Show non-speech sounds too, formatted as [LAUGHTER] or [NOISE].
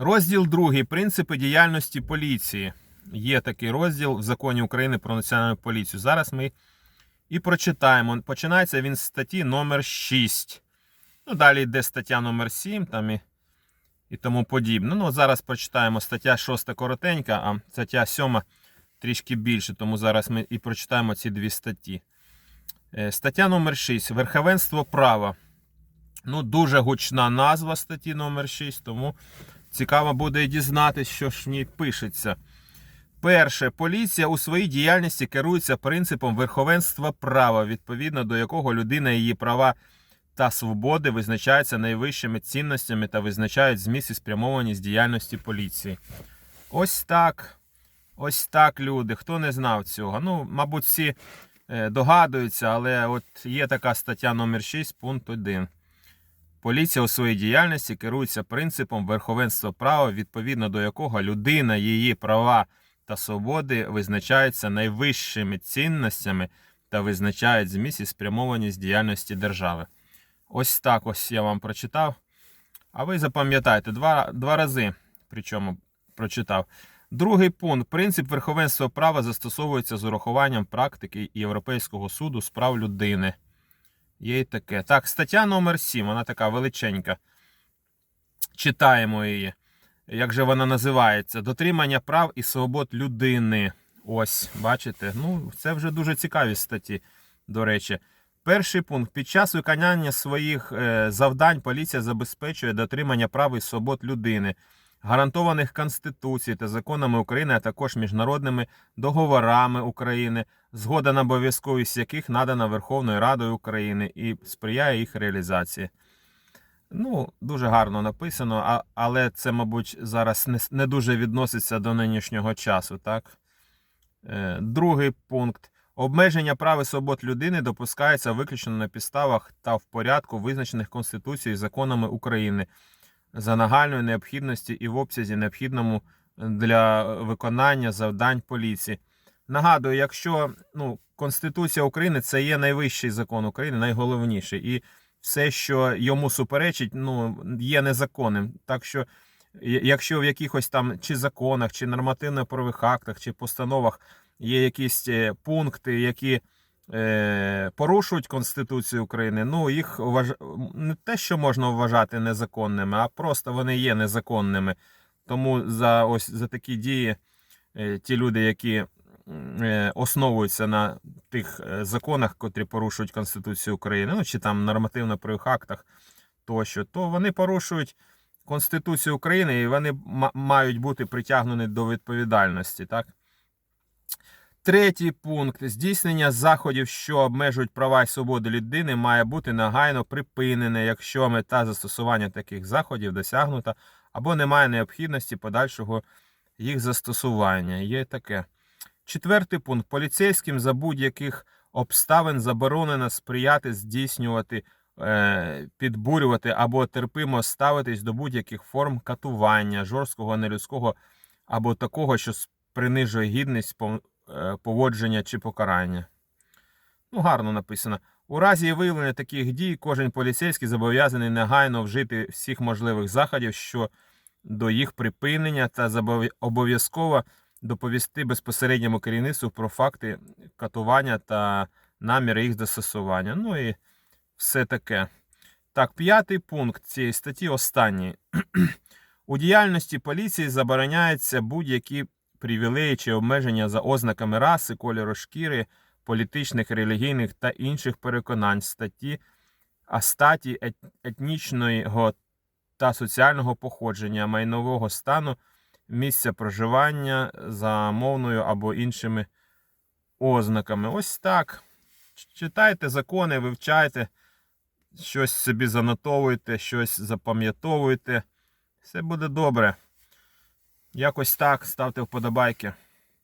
Розділ 2. Принципи діяльності поліції. Є такий розділ в законі України про національну поліцію. Зараз ми і прочитаємо. Починається він з статті номер 6. Ну, далі йде стаття номер 7 там і, і тому подібне. Ну, зараз прочитаємо стаття 6 коротенька, а стаття 7 трішки більше, тому зараз ми і прочитаємо ці дві статті. Е, Стаття номер 6. Верховенство права. Ну, дуже гучна назва статті номер 6, тому цікаво буде дізнатися, що ж в ній пишеться. Перше, поліція у своїй діяльності керується принципом верховенства права, відповідно до якого людина її права та свободи визначаються найвищими цінностями та визначають зміст і спрямованість діяльності поліції. Ось так. Ось так, люди. Хто не знав цього? Ну, мабуть, всі е, догадуються, але от є така стаття номер 6, пункт 1. Поліція у своїй діяльності керується принципом верховенства права, відповідно до якого людина, її права та свободи визначаються найвищими цінностями та визначають зміст і спрямованість діяльності держави. Ось так ось я вам прочитав. А ви запам'ятайте, два, два рази причому прочитав. Другий пункт. Принцип верховенства права застосовується з урахуванням практики Європейського суду з прав людини. Є й таке. Так, стаття номер 7, вона така величенька. Читаємо її. Як же вона називається? Дотримання прав і свобод людини. Ось, бачите? Ну, це вже дуже цікаві статті, до речі. Перший пункт. Під час виконання своїх е, завдань поліція забезпечує дотримання прав і свобод людини, гарантованих Конституцією та законами України, а також міжнародними договорами України, згода на обов'язковість яких надана Верховною Радою України і сприяє їх реалізації. Ну, дуже гарно написано, але це, мабуть, зараз не, не дуже відноситься до нинішнього часу, так? Е, другий пункт. Обмеження прав і свобод людини допускається виключно на підставах та в порядку, визначених Конституцією і законами України за нагальної необхідності і в обсязі необхідному для виконання завдань поліції. Нагадую, якщо ну, Конституція України це є найвищий закон України, найголовніший, і все, що йому суперечить, ну, є незаконним. Так що, якщо в якихось там чи законах, чи нормативно-правових актах, чи постановах є якісь е, пункти, які е, порушують Конституцію України, ну їх вваж... не те, що можна вважати незаконними, а просто вони є незаконними. Тому за ось за такі дії е, ті люди, які е, основуються на тих е, законах, котрі порушують Конституцію України, ну чи там нормативно-правових актах тощо, то вони порушують Конституцію України і вони ма- мають бути притягнені до відповідальності. Так? Третій пункт здійснення заходів, що обмежують права і свободи людини, має бути негайно припинене, якщо мета застосування таких заходів досягнута або немає необхідності подальшого їх застосування. Є таке. Четвертий пункт. Поліцейським за будь-яких обставин заборонено сприяти здійснювати, е, підбурювати або терпимо ставитись до будь-яких форм катування, жорсткого, нелюдського або такого, що принижує гідність поводження чи покарання. Ну, гарно написано. У разі виявлення таких дій кожен поліцейський зобов'язаний негайно вжити всіх можливих заходів щодо їх припинення та обов'язково доповісти безпосередньому керівництву про факти катування та наміри їх застосування. Ну і все таке. Так, п'ятий пункт цієї статті останній. [CLEARS THROAT] У діяльності поліції забороняються будь-які привілеї чи обмеження за ознаками раси, кольору шкіри, політичних, релігійних та інших переконань статті, а статі ет- етнічного та соціального походження, майнового стану, місця проживання за мовною або іншими ознаками. Ось так. Читайте закони, вивчайте, щось собі занотовуйте, щось запам'ятовуйте. Все буде добре. Якось так. Ставте вподобайки.